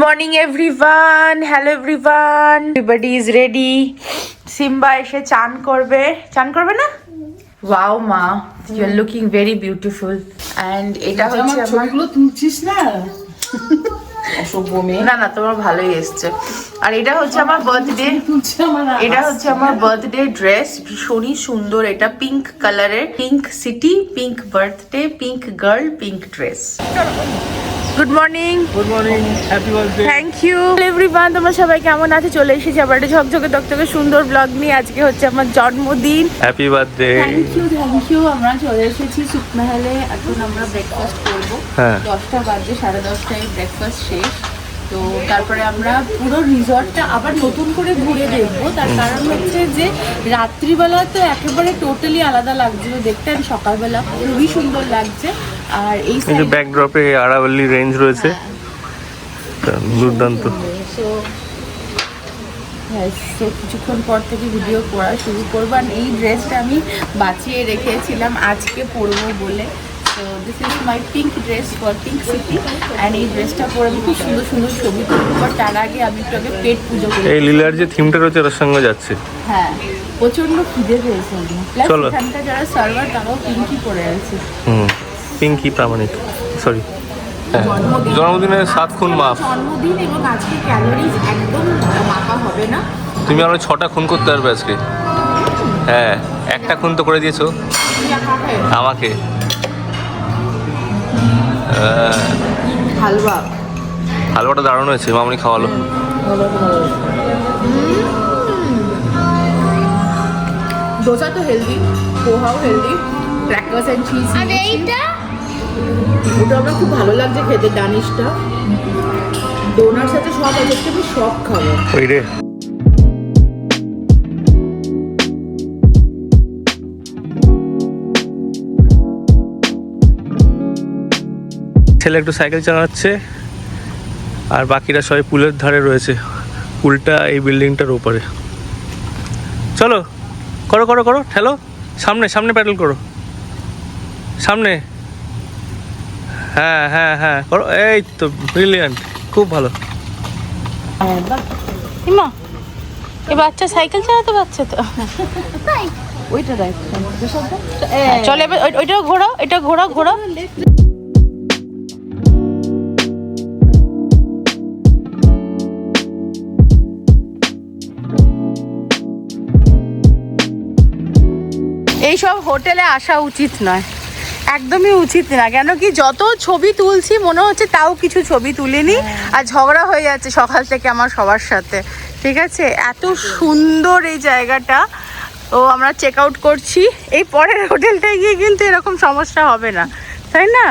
Morning everyone hello everyone everybody is ready Simba এসে চান করবে। চান করবে না? ওয়াও মা you are looking very beautiful and এটা হচ্ছে আমার ছবিগুলো তুলছিস না? না না তোমার ভালোই এসছে। আর এটা হচ্ছে আমার বার্থডে এটা হচ্ছে আমার বার্থডে ড্রেস ভীষণই সুন্দর এটা পিঙ্ক কালারের pink city pink birthday pink girl pink dress good morning good morning happy birthday thank you everyone তোমরা সবাই কেমন আছে? চলে এসেছি আবার একটা ঝকঝকে তকতকে সুন্দর ব্লগ নিয়ে। আজকে হচ্ছে আমার জন্মদিন। Happy birthday thank you thank you আমরা চলে এসেছি সুকমাহালে। এখন আমরা ব্রেকফাস্ট করব। হ্যাঁ। দশটা বাজে সাড়ে দশটায় ব্রেকফাস্ট শেষ। তো তারপরে আমরা পুরো রিসর্টটা আবার নতুন করে ঘুরে দেখব। তার কারণ হচ্ছে যে রাত্রিবেলা তো একেবারে টোটালি আলাদা লাগছিল। দেখতে আর সকালবেলা খুবই সুন্দর লাগছে। আর এই যে ব্যাকড্রপে আরাবল্লী রেঞ্জ রয়েছে। দুর্দান্ত। সো কিছুক্ষণ পর থেকে ভিডিও করা শুরু করব। আর এই ড্রেসটা আমি বাঁচিয়ে রেখেছিলাম আজকে পরবো বলে। তো this is my pink dress for pink city and এই ড্রেসটা পরে আমি খুব সুন্দর সুন্দর ছবি তুলবো। বাট তার আগে আমি একটু আগে পেট পুজো করি এই লীলার যে থিমটা রয়েছে তার সঙ্গে যাচ্ছে। হ্যাঁ প্রচণ্ড খিদে পেয়েছে। প্লাস চলো। যারা সার্ভার তারাও পিঙ্কই পরে আছে। হুম। পিঙ্কি প্রামাণিক সরি হ্যাঁ জন্মদিনের সাত খুন মাফ জন্মদিন এবং আজকে ক্যালোরিজ একদম মাপা হবে না। তুমি আরও ছটা খুন করতে পারবে আজকে। হ্যাঁ একটা খুন তো করে দিয়েছ। আমাকে। হালুয়া। হালুয়াটা দারুণ হয়েছে মামনি খাওয়ালো। ডোসা তো হেলদি পোহাও হেলদি ক্র্যাকার্স অ্যান্ড চিজ আর এইটা? ওটা আমার খুব ভালো লাগছে খেতে ডানিশটা ডোনার সাথে সব আছে আমি সব খাব। ওই রে। ছেলে একটু সাইকেল চালাচ্ছে, আর বাকিরা সবাই পুলের ধারে রয়েছে। পুলটা এই বিল্ডিংটার উপরে চলো, করো করো করো, ঠেলো। সামনে সামনে প্যাডেল করো। সামনে। হ্যাঁ হ্যাঁ হ্যাঁ। এই তো ব্রিলিয়ান্ট খুব ভালো। হিমা এ বাচ্চা সাইকেল চালাতে পারছে তো? ওইটা দেখ চলে ওইটা ঘোরাও এটা ঘোরাও ঘোরাও। এইসব হোটেলে আসা উচিত নয়। একদমই উচিত না কেন কি যত ছবি তুলছি মনে হচ্ছে তাও কিছু ছবি তুলিনি আর ঝগড়া হয়ে যাচ্ছে সকাল থেকে আমার সবার সাথে ঠিক আছে? এত সুন্দর এই জায়গাটা ও আমরা চেক আউট করছি। এই পরের হোটেলটায় গিয়ে কিন্তু এরকম সমস্যা হবে না তাই না?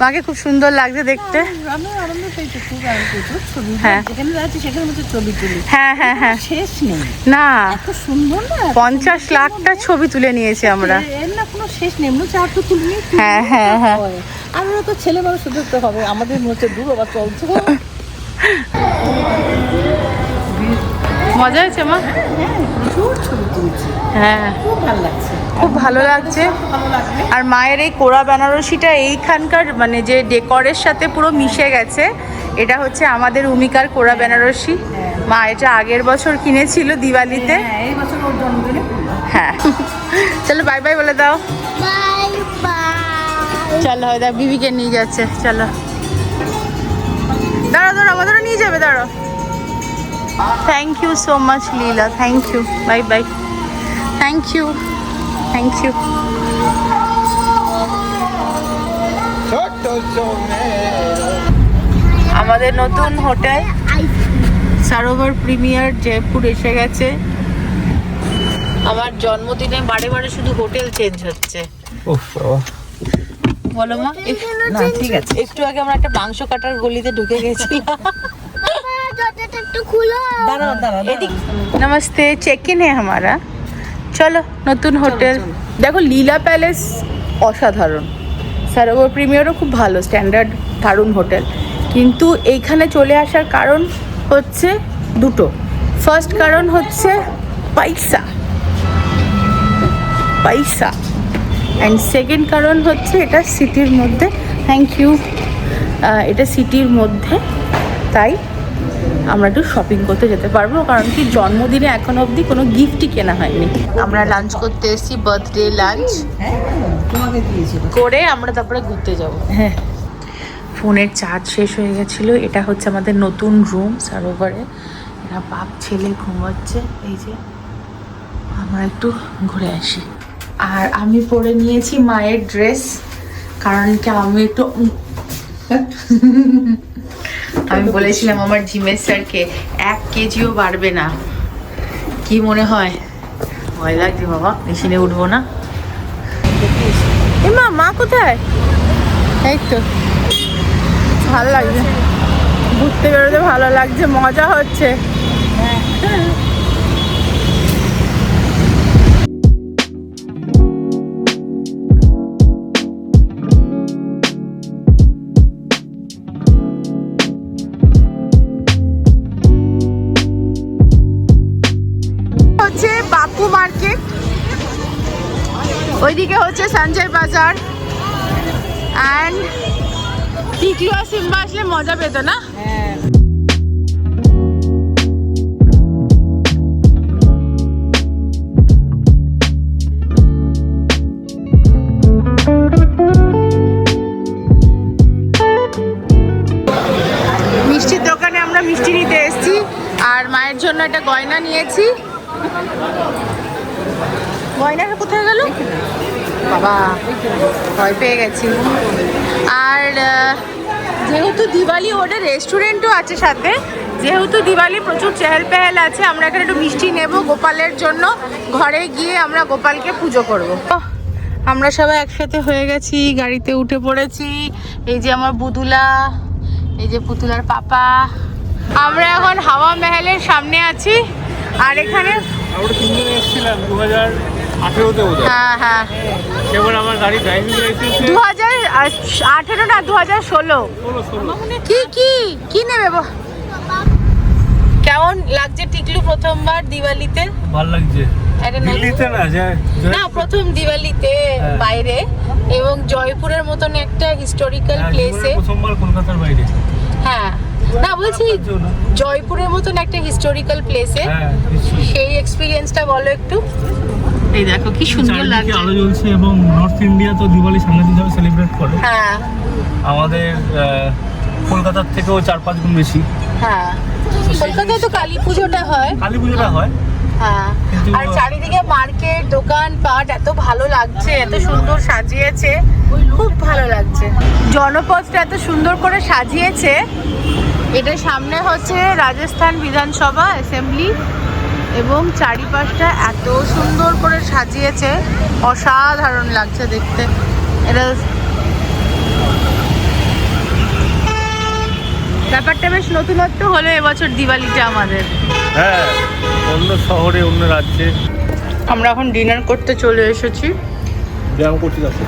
মাকে খুব সুন্দর লাগছে দেখতে। আমি আনন্দ পেয়েছি খুব আনন্দ পেয়েছি ছবি হ্যাঁ। যেখানে যাচ্ছি সেখানে মধ্যে ছবি তুলি। হ্যাঁ হ্যাঁ হ্যাঁ। শেষ নেই। না। এত সুন্দর না পঞ্চাশ লাখটা ছবি তুলে নিয়েছি আমরা। এর- না কোনো শেষ নেই এমনি চার তো তুলি হ্যাঁ, হ্যাঁ, হ্যাঁ। আমরা তো ছেলে মানুষ দেখতে হবে। আমাদের মনে হচ্ছে দূর আবার চলছে মজা হয়েছে মা? প্রচুর ছবি তুলছি। হ্যাঁ। খুব ভালো লাগছে। খুব ভালো লাগছে। আর মায়ের এই কোড়া বেনারসিটা এইখানকার মানে যে ডেকরের সাথে পুরো মিশে গেছে এটা হচ্ছে আমাদের উমিকার কোড়া বেনারসি। মা এটা আগের বছর কিনেছিল দিওয়ালিতে। হ্যাঁ এই বছর ওর জন্মদিনে। হ্যাঁ। চলো বাই বাই বলে দাও। বাই বাই চলো হয় দেখ বিবিকে নিয়ে যাচ্ছে চলো। দাঁড়া দাঁড়া আমাদেরও নিয়ে যাবে দাঁড়ো thank you so much Leela thank you bye bye thank you thank you আমাদের নতুন হোটেল সারোভার প্রিমিয়ার জয়পুর এসে গেছে আমার জন্মদিনে বারে বারে শুধু হোটেল চেঞ্জ হচ্ছে উফ বাবা বলো মা না ঠিক আছে একটু আগে আমরা একটা মাংস কাটার গলিতে ঢুকে গেছিলাম দরজাটা একটু খুলো দাঁড়াও দাঁড়াও এদিক নমস্তে চেক ইন है हमारा চলো নতুন হোটেল। দেখো লীলা প্যালেস অসাধারণ। সারোবর প্রিমিয়ারও খুব ভালো স্ট্যান্ডার্ড দারুণ হোটেল। কিন্তু এইখানে চলে আসার কারণ হচ্ছে দুটো। ফার্স্ট কারণ হচ্ছে পয়সা। পয়সা। অ্যান্ড সেকেন্ড কারণ হচ্ছে এটা সিটির মধ্যে থ্যাংক ইউ এটা সিটির মধ্যে তাই আমরা একটু শপিং করতে যেতে পারব, কারণ কি জন্মদিনে এখন অবধি কোনো গিফটই কেনা হয়নি। আমরা লাঞ্চ করতে এসেছি বার্থডে লাঞ্চ করে আমরা তারপরে ঘুরতে যাব। হ্যাঁ। ফোনের চার্জ শেষ হয়ে গেছিল, এটা হচ্ছে আমাদের নতুন রুম সারোভারে এরা বাপ ছেলে ঘুমাচ্ছে, এই যে আমরা একটু ঘুরে আসি। আর আমি পরে নিয়েছি মায়ের ড্রেস কারণ কি আমি একটু আমি বলেছিলাম আমার জিমের স্যারকে এক কেজিও বাড়বে না। কি মনে হয়? ভয় লাগছে বাবা, মেশিনে উঠবো না। এ মা মা কোথায়? এই তো। ভালো লাগছে। ঘুরতে বেরোতে ভালো লাগছে, মজা হচ্ছে। হচ্ছে বাপু মার্কেট। ওইদিকে হচ্ছে সঞ্জয় বাজার। সিম্বা আসলে মজা পেত না? মিষ্টির দোকানে আমরা মিষ্টি নিতে এসেছি। আর মায়ের জন্য একটা গয়না নিয়েছি। গয়নাটা কোথায় গেল? বাবা, ভয় পেয়ে গেছি। আর যেহেতু দিওয়ালি ওদের রেস্টুরেন্টও আছে সাথে, যেহেতু দিওয়ালি প্রচুর চেহেল পেহেল আছে, আমরা এখানে একটু মিষ্টি নেব গোপালের জন্য। ঘরে গিয়ে আমরা গোপালকে পুজো করব। আমরা সবাই একসাথে হয়ে গেছি, গাড়িতে উঠে পড়েছি। এই যে আমার বুদুলা, এই যে পুতুলার পাপা। আমরা এখন হাওয়া মেহেলের সামনে আছি। আর এখানে? আমরা তিনজনে এসেছিলাম দু হাজার আঠেরোতে বোধ হ্যাঁ হ্যাঁ। আমার গাড়ি ড্রাইভিং লাইসেন্সে দু হাজার আঠেরো না দু হাজার ষোলো। ষোলো ষোলো। কি কি কি নেবে কেমন লাগছে টিকলু প্রথমবার দিওয়ালিতে? ভালো লাগছে। দিল্লিতে না প্রথম দিওয়ালিতে হ্যাঁ। বাইরে। এবং জয়পুরের মতন একটা হিস্টোরিক্যাল প্লেসে প্রথমবার কলকাতার বাইরে। হ্যাঁ। না বলছি জয়পুরের মতন একটা হিস্টোরিক্যাল প্লেসে সেই এক্সপিরিয়েন্সটা বলো একটু। এই দেখো কি সুন্দর লাগছে। আলো জ্বলছে এবং নর্থ ইন্ডিয়া তো দিওয়ালি সাংঘাতিকভাবে সেলিব্রেট করে। হ্যাঁ। আমাদের কলকাতার থেকেও চার পাঁচ গুণ বেশি। হ্যাঁ। কলকাতায় তো কালী পুজোটা হয়। কালী পুজোটা হয়। হ্যাঁ। আর চারিদিকে মার্কেট দোকান পাট এত ভালো লাগছে এত সুন্দর সাজিয়েছে। খুব ভালো লাগছে। জনপথটা এত সুন্দর করে সাজিয়েছে। এটা সামনে হচ্ছে রাজস্থান বিধানসভা অ্যাসেম্বলি এবং চারিপাশটা এত সুন্দর করে সাজিয়েছে। অসাধারণ লাগছে দেখতে। এটা ব্যাপারটা বেশ নতুনত্ব হলো এবছর দিওয়ালিটা আমাদের। হ্যাঁ অন্য শহরে অন্য রাজ্যে। আমরা এখন ডিনার করতে চলে এসেছি। ব্যায়াম করতে যাচ্ছে।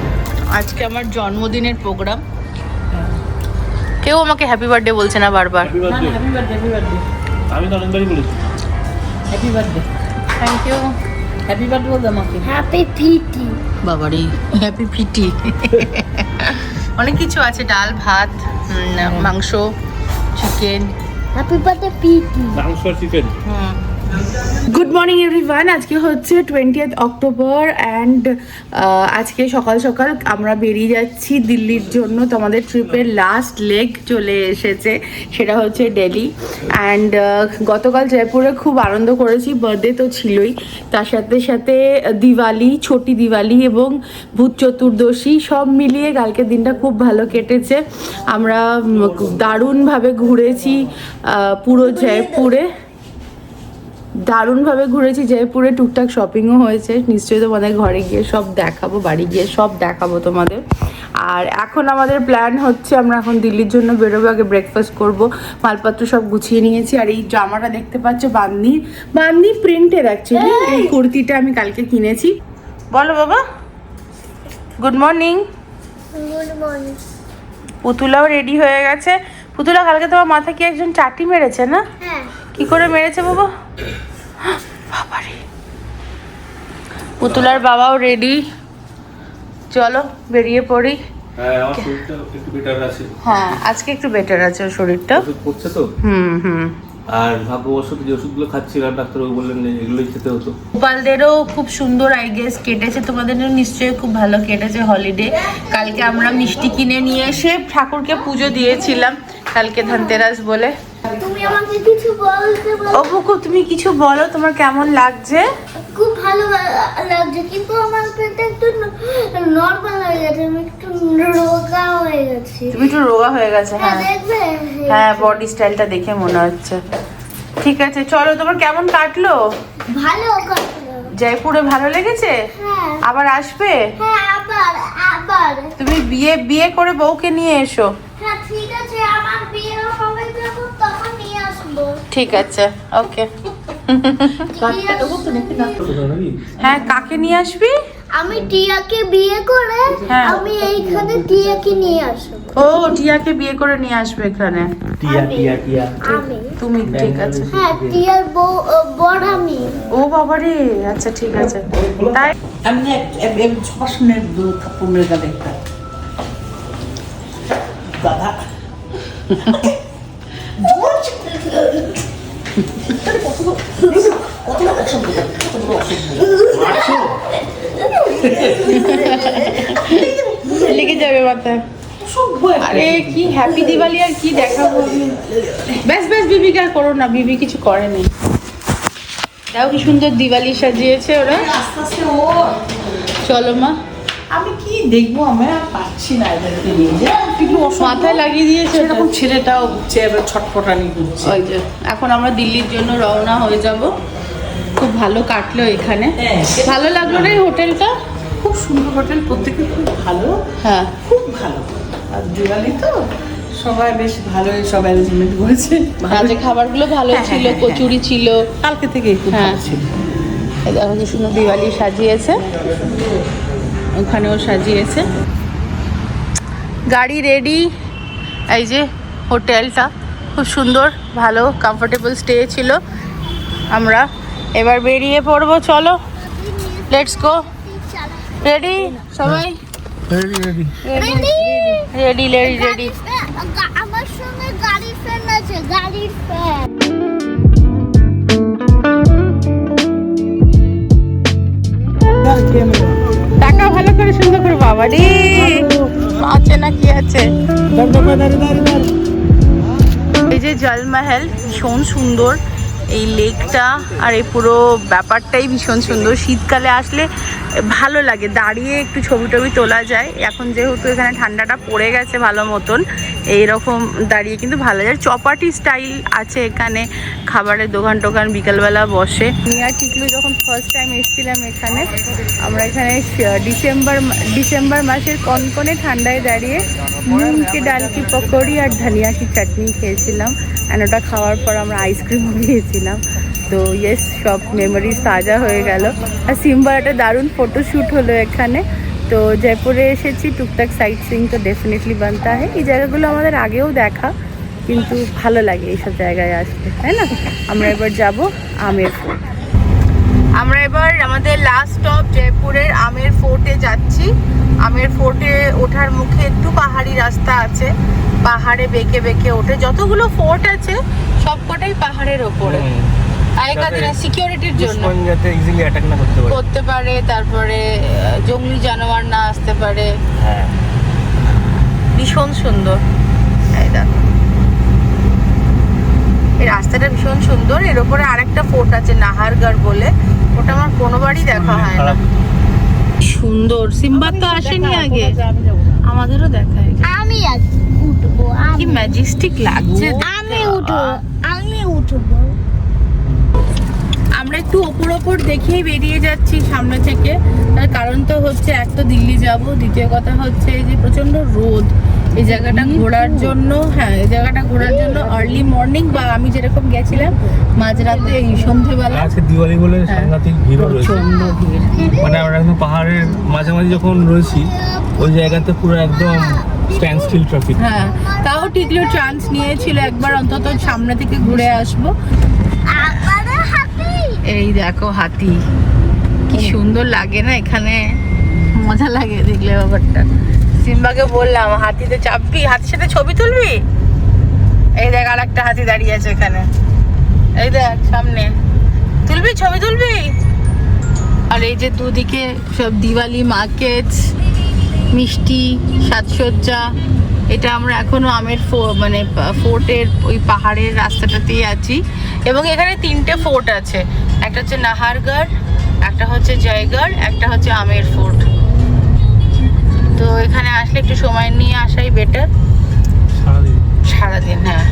আজকে আমার জন্মদিনের প্রোগ্রাম কেউ আমাকে হ্যাপি বার্থডে বলছে না বারবার। Happy birthday happy birthday happy birthday আমি তো অনেকবারই বলেছি। Happy birthday thank you happy birthday বলতে আমাকে। হ্যাপি বাবারি হ্যাপি পিটি অনেক কিছু আছে ডাল ভাত মাংস। চিকেন হ্যাপি বার্থডে পিটি মাংস চিকেন গুড মর্নিং এভরিওয়ান আজকে হচ্ছে টোয়েন্টিয়েথ অক্টোবর অ্যান্ড আজকে সকাল সকাল আমরা বেরিয়ে যাচ্ছি দিল্লির জন্য। তো আমাদের ট্রিপের লাস্ট লেগ চলে এসেছে, সেটা হচ্ছে দিল্লি অ্যান্ড গতকাল জয়পুরে খুব আনন্দ করেছি বার্থডে তো ছিলই। তার সাথে সাথে দিওয়ালি, ছোটি দিওয়ালি এবং ভূত চতুর্দশী সব মিলিয়ে কালকের দিনটা খুব ভালো কেটেছে। আমরা দারুণভাবে ঘুরেছি পুরো জয়পুরে। দারুণভাবে ঘুরেছি জয়পুরে টুকটাক শপিংও হয়েছে। নিশ্চয়ই তোমাদের ঘরে গিয়ে সব দেখাবো বাড়ি গিয়ে সব দেখাবো তোমাদের। আর এখন আমাদের প্ল্যান হচ্ছে আমরা এখন দিল্লির জন্য বেরোবো আগে ব্রেকফাস্ট করব। মালপত্র সব গুছিয়ে নিয়েছি। আর এই জামাটা দেখতে পাচ্ছ বান্দি। বান্দি প্রিন্টের অ্যাকচুয়ালি এই! কুর্তিটা আমি কালকে কিনেছি। বলো বাবা। গুড মর্নিং গুড মর্নিং পুতুলাও রেডি হয়ে গেছে। পুতুলা কালকে তোমার মাথা কি একজন চাটি মেরেছে না? হ্যাঁ। কি করে মেরেছে বাবা? বাবারে। পুতুলার বাবাও রেডি চলো বেরিয়ে পড়ি। হ্যাঁ একটু বেটার আছে। হ্যাঁ আজকে একটু বেটার আছে ওর শরীরটা। করছে তো? হুম হুম। আর ভাগ্যবশত যে ওষুধগুলো খাচ্ছিলাম ডাক্তারবাবু বললেন যে এগুলোই খেতে হতো। গোপালদেরও খুব সুন্দর আই গেস কেটেছে। তোমাদের নিশ্চয়ই খুব ভালো কেটেছে হলিডে কালকে আমরা মিষ্টি কিনে নিয়ে এসে ঠাকুরকে পুজো দিয়েছিলাম কালকে ধনতেরাস বলে। তুমি আমাকে কিছু বলতে বল তুমি কিছু বলো তোমার কেমন লাগছে? খুব ভালো লাগছে কিন্তু আমার পেটে একটু নর্মাল হয়ে গেছে আমি একটু রোগা হয়ে গেছি। তুমি একটু রোগা হয়ে গেছে হ্যাঁ হ্যাঁ। দেখবে? হ্যাঁ বডি স্টাইলটা দেখে মনে হচ্ছে। ঠিক আছে চলো তোমার কেমন কাটলো? ভালো কাটলো। জয়পুরে ভালো লেগেছে? হ্যাঁ। আবার আসবে? হ্যাঁ আবার আবার। তুমি বিয়ে বিয়ে করে বউকে নিয়ে এসো। হ্যাঁ ঠিক আছে আমার বিয়ে হবে যখন তখন নিয়ে আসব ঠিক আছে ওকে হ্যাঁ কাকে নিয়ে আসবি? আমি টিয়াকে বিয়ে করে হ্যাঁ। আমি এইখানে টিয়াকে নিয়ে আসব। ও টিয়াকে বিয়ে করে নিয়ে আসবে এখানে। টিয়া টিয়া টিয়া। আমি। তুমি ঠিক আছে। হ্যাঁ টিয়ার বউ বড় আমি। ও বাবারে আচ্ছা ঠিক আছে। তাই এমনি সবার সামনে দু থাপ্পড় মেরে গেলে একটা দাদা। লেগে যাবে মাথায় আরে কি হ্যাপি দিওয়ালি আর কি দেখাবো। ব্যাস ব্যাস বিবিকে আর করো না বিবি কিছু করেনি দাও কি সুন্দর দিওয়ালি সাজিয়েছে ওরা। আস্তে আস্তে ও চলো মা। আমি কি দেখব? আমি আর পাচ্ছি না এদেরকে নিয়ে। যে কিন্তু মাথায় লাগিয়ে দিয়েছে। ওটা। সেরকম ছেলেটাও হচ্ছে এবার ছটফটানি করছে ওই যে এখন আমরা দিল্লির জন্য রওনা হয়ে যাব। খুব ভালো কাটলো এখানে। হ্যাঁ। ভালো লাগল না এই হোটেলটা? খুব সুন্দর হোটেল প্রত্যেকে খুব ভালো। হ্যাঁ। খুব ভালো। আর দিওয়ালি তো সবাই বেশ ভালোই সব অ্যারেঞ্জমেন্ট করেছে। ভালো খাবারগুলো ভালো হ্যাঁ, ছিল হ্যাঁ, হ্যাঁ। কচুরি ছিল। কালকে থেকে খুব হ্যাঁ। ভালো ছিল। এই কি সুন্দর দিওয়ালি সাজিয়েছে। ওখানেও সাজিয়েছে। গাড়ি রেডি এই যে হোটেলটা খুব সুন্দর ভালো কমফোর্টেবল স্টে ছিল। আমরা এবার বেরিয়ে পড়ব চলো। লেটস গো রেডি সবাই? Ready ready ready ready ready আমার সঙ্গে গাড়ির ফ্যান আছে গাড়ির ফ্যান টাকা ভালো করে সুন্দর করে বাবা রে আছে না কি আছে? এই যে জলমহল ভীষণ সুন্দর। এই লেকটা আর এই পুরো ব্যাপারটাই ভীষণ সুন্দর। শীতকালে আসলে ভালো লাগে, দাঁড়িয়ে একটু ছবি টবি তোলা যায়। এখন যেহেতু এখানে ঠান্ডাটা পড়ে গেছে ভালো মতন, এইরকম দাঁড়িয়ে কিন্তু ভালো যায়। চপাটি স্টাইল আছে এখানে, খাবারের দোকান টোকান বিকালবেলা বসে। নিয়া টিকলু যখন ফার্স্ট টাইম এসেছিলাম এখানে, আমরা এখানে ডিসেম্বর ডিসেম্বর মাসের কনকনে ঠান্ডায় দাঁড়িয়ে মুগ কি ডাল কি পকোড়ি আর ধনিয়া কি চাটনি খেয়েছিলাম। অ্যান্ড ওটা খাওয়ার পর আমরা আইসক্রিমও খেয়েছিলাম। তো ইয়েস সব মেমোরিজ তাজা হয়ে গেল। আর সিম্বার একটা দারুণ ফটোশ্যুট হলো এখানে। তো জয়পুরে এসেছি, টুকটাক সাইট সিং তো ডেফিনেটলি বানতে হয়। এই জায়গাগুলো আমাদের আগেও দেখা, কিন্তু ভালো লাগে এইসব জায়গায় আসতে, তাই না? আমরা এবার যাব আমের ফোর্ট আমরা এবার আমাদের লাস্ট স্টপ জয়পুরের আমের ফোর্টে যাচ্ছি। আমের ফোর্টে ওঠার মুখে একটু পাহাড়ি রাস্তা আছে। পাহাড়ে বেঁকে বেঁকে ওঠে। যতগুলো ফোর্ট আছে, সবকটাই পাহাড়ের ওপরে। আগেকার দিনে সিকিউরিটির জন্য। যাতে ইজিলি অ্যাটাক না করতে পারে। করতে পারে তারপরে জঙ্গলি জানোয়ার না আসতে পারে। হ্যাঁ। ভীষণ সুন্দর। এই দেখো। এই রাস্তাটা ভীষণ সুন্দর। এর উপরে আরেকটা ফোর্ট আছে নাহারগড় বলে। ওটা আমার কোনোবারই দেখা হয় না। সুন্দর। সিম্বার তো আসেনি আগে। আমাদেরও দেখা হয় আমি আজ উঠবো কি আমি ম্যাজেস্টিক লাগছে। আমি উঠবো আমি উঠবো। আমরা একটু ওপর ওপর দেখেই বেরিয়ে যাচ্ছি সামনে থেকে। তার কারণ তো হচ্ছে এক তো দিল্লি যাব দ্বিতীয় কথা হচ্ছে যে প্রচণ্ড রোদ। এই জায়গাটা ঘোরার জন্য হ্যাঁ এই জায়গাটা ঘোরার জন্য আর্লি মর্নিং বা আমি যেরকম গেছিলাম মাঝরাতে এই সন্ধ্যেবেলা আজকে দিওয়ালি বলে হ্যাঁ। সাংঘাতিক ভিড়ও রয়েছে। মানে আমরা একদম পাহাড়ের মাঝামাঝি যখন রয়েছি ওই জায়গাতে পুরো একদম ট্রাফিক হ্যাঁ তাও টিকলো চান্স নিয়েছিল একবার অন্তত সামনে থেকে ঘুরে আসব। এই দেখো হাতি। কি সুন্দর লাগে না এখানে? মজা লাগে দেখলে ব্যাপারটা। সিম্বাকে বললাম হাতিতে চাপবি হাতির সাথে ছবি তুলবি? এই দেখ আর একটা হাতি দাঁড়িয়ে আছে এখানে। এই দেখ সামনে। তুলবি ছবি তুলবি? আর এই যে দুদিকে সব দিওয়ালি মার্কেট মিষ্টি সাজসজ্জা এটা আমরা এখনও আমের ফো- মানে ফোর্টের ওই পাহাড়ের রাস্তাটাতেই আছি। এবং এখানে তিনটে ফোর্ট আছে। একটা হচ্ছে নাহারগড় একটা হচ্ছে জয়গড় একটা হচ্ছে আমের ফোর্ট। তো এখানে আসলে একটু সময় নিয়ে আসাই বেটার সারাদিন। হ্যাঁ।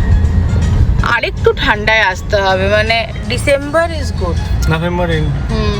আরেকটু ঠান্ডায় আসতে হবে মানে December is good November end hmm.